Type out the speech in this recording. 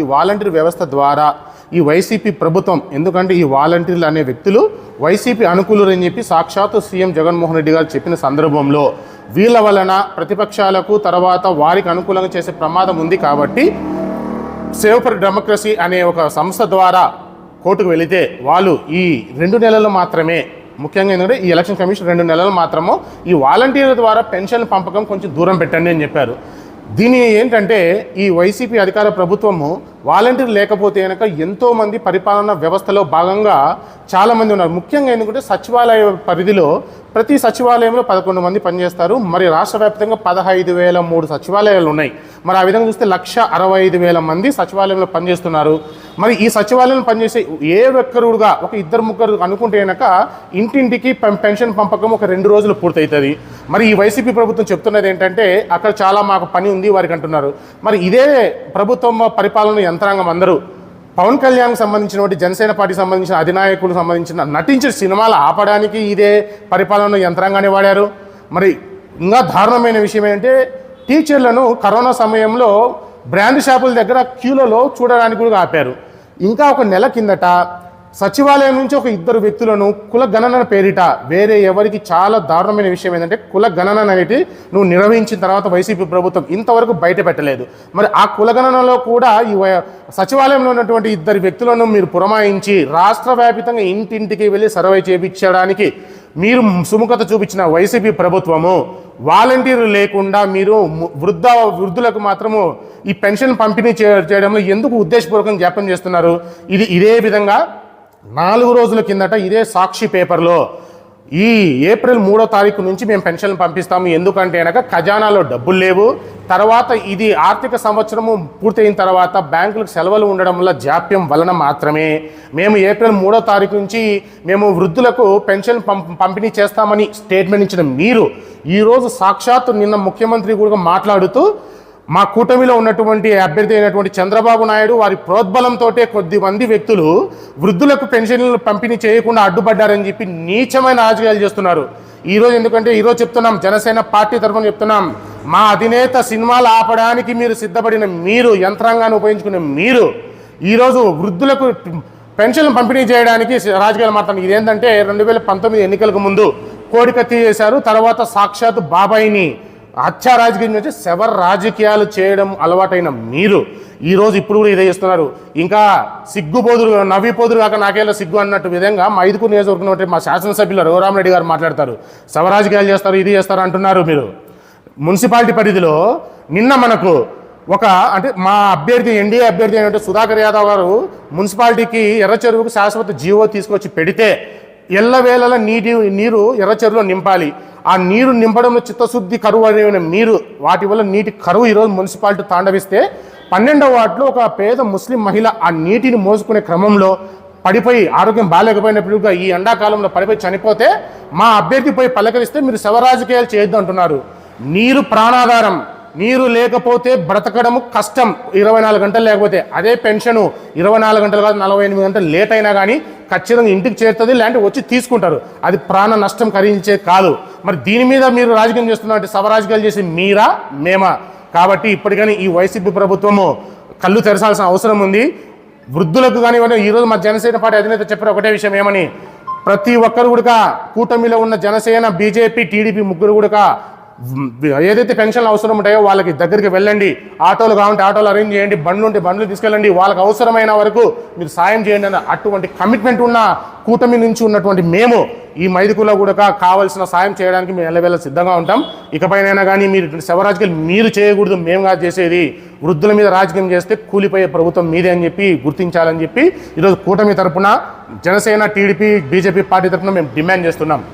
ఈ వాలంటీర్ వ్యవస్థ ద్వారా ఈ వైసీపీ ప్రభుత్వం ఎందుకంటే ఈ వాలంటీర్లు అనే వ్యక్తులు వైసీపీ అనుకూలులు అని చెప్పి సాక్షాత్తు సీఎం జగన్మోహన్ రెడ్డి గారు చెప్పిన సందర్భంలో వీళ్ళ వలన ప్రతిపక్షాలకు తర్వాత వారికి అనుకూలంగా చేసే ప్రమాదం ఉంది కాబట్టి సేవ్ ఫర్ డెమోక్రసీ అనే ఒక సంస్థ ద్వారా కోర్టుకు వెళితే వాళ్ళు ఈ రెండు నెలలు మాత్రమే ముఖ్యంగా ఏంటంటే ఈ ఎలక్షన్ కమిషన్ రెండు నెలలు మాత్రము ఈ వాలంటీర్ల ద్వారా పెన్షన్ పంపకం కొంచెం దూరం పెట్టండి అని చెప్పారు. దీని ఏంటంటే ఈ వైసీపీ అధికార ప్రభుత్వము వాలంటీర్ లేకపోతే కనుక ఎంతోమంది పరిపాలనా వ్యవస్థలో భాగంగా చాలామంది ఉన్నారు. ముఖ్యంగా ఎందుకంటే సచివాలయ పరిధిలో ప్రతి సచివాలయంలో పదకొండు మంది పనిచేస్తారు. మరి రాష్ట్ర వ్యాప్తంగా పదహైదు వేల మూడు సచివాలయాలు ఉన్నాయి. మరి ఆ విధంగా చూస్తే లక్ష అరవై ఐదు వేల మంది సచివాలయంలో పనిచేస్తున్నారు. మరి ఈ సచివాలయంలో పనిచేసే ఏ ఒక్కరుగా ఒక ఇద్దరు ముగ్గురు అనుకుంటే కనుక ఇంటింటికి పెన్షన్ పంపకం ఒక రెండు రోజులు పూర్తవుతుంది మరి ఈ వైసీపీ ప్రభుత్వం చెప్తున్నది ఏంటంటే అక్కడ చాలా మాకు పని ఉంది వారికి అంటున్నారు. మరి ఇదే ప్రభుత్వం పరిపాలన యంత్రాంగం అందరూ పవన్ కళ్యాణ్కి సంబంధించినటువంటి జనసేన పార్టీకి సంబంధించిన అధినాయకులకు సంబంధించిన నటించిన సినిమాలు ఆపడానికి ఇదే పరిపాలన యంత్రాంగాన్ని వాడారు. మరి ఇంకా దారుణమైన విషయం ఏంటంటే టీచర్లను కరోనా సమయంలో బ్రాండ్ షాపుల దగ్గర క్యూలలో చూడడానికి కూడా ఆపారు. ఇంకా ఒక నెల కిందట సచివాలయం నుంచి ఒక ఇద్దరు వ్యక్తులను కుల గణన పేరిట వేరే ఎవరికి చాలా దారుణమైన విషయం ఏంటంటే కుల గణన అనేది నువ్వు నిర్వహించిన తర్వాత వైసీపీ ప్రభుత్వం ఇంతవరకు బయట పెట్టలేదు. మరి ఆ కుల గణనలో కూడా ఈ సచివాలయంలో ఉన్నటువంటి ఇద్దరు వ్యక్తులను మీరు పురమాయించి రాష్ట్ర వ్యాపితంగా ఇంటింటికి వెళ్ళి సర్వే చేయించడానికి మీరు సుముఖత చూపించిన వైసీపీ ప్రభుత్వము వాలంటీర్లు లేకుండా మీరు వృద్ధ వృద్ధులకు మాత్రము ఈ పెన్షన్ పంపిణీ చే- చేయడంలో ఎందుకు ఉద్దేశపూర్వకంగా జ్ఞాపం చేస్తున్నారు? ఇది ఇదే విధంగా నాలుగు రోజుల కిందట ఇదే సాక్షి పేపర్లో ఈ ఏప్రిల్ మూడో తారీఖు నుంచి మేము పెన్షన్లు పంపిస్తాము. ఎందుకంటే కనుక ఖజానాలో డబ్బులు లేవు. తర్వాత ఇది ఆర్థిక సంవత్సరము పూర్తయిన తర్వాత బ్యాంకులకు సెలవులు ఉండడం వల్ల జాప్యం వలన మాత్రమే. మేము ఏప్రిల్ మూడో తారీఖు నుంచి మేము వృద్ధులకు పెన్షన్ పంపిణీ చేస్తామని స్టేట్మెంట్ ఇచ్చిన మీరు ఈరోజు సాక్షాత్తు నిన్న ముఖ్యమంత్రి కూడా మాట్లాడుతూ మా కూటమిలో ఉన్నటువంటి అభ్యర్థి అయినటువంటి చంద్రబాబు నాయుడు వారి ప్రోద్బలంతో కొద్ది మంది వ్యక్తులు వృద్ధులకు పెన్షన్లు పంపిణీ చేయకుండా అడ్డుపడ్డారని చెప్పి నీచమైన రాజకీయాలు చేస్తున్నారు. ఈరోజు ఎందుకంటే ఈరోజు చెప్తున్నాం జనసేన పార్టీ తరఫున చెప్తున్నాం మా అధినేత సినిమాలు ఆపడానికి మీరు సిద్ధపడిన మీరు యంత్రాంగాన్ని ఉపయోగించుకునే మీరు ఈరోజు వృద్ధులకు పెన్షన్లు పంపిణీ చేయడానికి రాజకీయాలు మాట్లాడుతున్నారు ఇదేంటంటే రెండు వేల పంతొమ్మిది ఎన్నికలకు ముందు కోడికత్తి చేశారు తర్వాత సాక్షాత్ బాబాయిని. హత్యా రాజకీయం నుంచి శవర్ రాజకీయాలు చేయడం అలవాటైన మీరు. ఈరోజు ఇప్పుడు కూడా ఇదే చేస్తున్నారు. ఇంకా సిగ్గుపోదురు నవ్విపోదురు కాక నాకేలా సిగ్గు అన్నట్టు విధంగా మా ఐదుగురు నియోజకవర్గం మా శాసనసభ్యులు రఘురామరెడ్డి గారు మాట్లాడతారు. శవ రాజకీయాలు చేస్తారు ఇది చేస్తారు అంటున్నారు మీరు. మున్సిపాలిటీ పరిధిలో నిన్న మనకు ఒక అంటే మా అభ్యర్థి ఎన్డీఏ అభ్యర్థి అయినట్టు సుధాకర్ యాదవ్ గారు మున్సిపాలిటీకి ఎర్రచెరువుకు శాశ్వత జీవో తీసుకొచ్చి పెడితే ఎల్లవేళల నీటి నీరు ఎర్రచెరువులో నింపాలి. ఆ నీరు నింపడంలో చిత్తశుద్ధి కరువు అనే మీరు వాటి వల్ల నీటి కరువు ఈరోజు మున్సిపాలిటీ తాండవిస్తే పన్నెండవ వార్డులో ఒక పేద ముస్లిం మహిళ ఆ నీటిని మోసుకునే క్రమంలో పడిపోయి ఆరోగ్యం బాగాలేకపోయినప్పుడుగా ఈ ఎండాకాలంలో పడిపోయి చనిపోతే మా అభ్యర్థి పోయి పలకరిస్తే మీరు శవరాజకీయాలు చేయొద్దు అంటున్నారు. నీరు ప్రాణాధారం. నీరు లేకపోతే బ్రతకడము కష్టం. ఇరవై నాలుగు గంటలు లేకపోతే అదే పెన్షను. ఇరవై నాలుగు గంటలు కాదు నలభై ఎనిమిది గంటలు లేట్ అయినా కానీ ఖచ్చితంగా ఇంటికి చేరుతుంది లేదంటే వచ్చి తీసుకుంటారు. అది ప్రాణ నష్టం కలిగించే కాదు. మరి దీని మీద మీరు రాజకీయం చేస్తున్నారంటే సభ రాజకీయాలు చేసి మీరా మేమా? కాబట్టి ఇప్పటికైనా ఈ వైసీపీ ప్రభుత్వము కళ్ళు తెరచాల్సిన అవసరం ఉంది. వృద్ధులకు కానివ్వండి ఈరోజు మా జనసేన పార్టీ అధినేత చెప్పిన ఒకటే విషయం ఏమని? ప్రతి ఒక్కరు కూడా కూటమిలో ఉన్న జనసేన బీజేపీ టీడీపీ ముగ్గురు కూడా ఏదైతే పెన్షన్లు అవసరం ఉంటాయో వాళ్ళకి దగ్గరికి వెళ్ళండి. ఆటోలు కావాలంటే ఆటోలు అరేంజ్ చేయండి. బండ్లు ఉంటే బండ్లు తీసుకెళ్ళండి. వాళ్ళకి అవసరమైన వరకు మీరు సాయం చేయండి అన్న అటువంటి కమిట్మెంట్ ఉన్న కూటమి నుంచి ఉన్నటువంటి మేము ఈ మైదుకులో కూడా కావాల్సిన సాయం చేయడానికి మేము ఎల్లవేళ సిద్ధంగా ఉంటాం. ఇకపైనైనా కానీ మీరు ఇటువంటి శవ రాజకీయాలు మీరు చేయకూడదు. మేము కాదు చేసేది. వృద్ధుల మీద రాజకీయం చేస్తే కూలిపోయే ప్రభుత్వం మీదే అని చెప్పి గుర్తించాలని చెప్పి ఈరోజు కూటమి తరపున జనసేన టీడీపీ బీజేపీ పార్టీ తరపున మేము డిమాండ్ చేస్తున్నాం.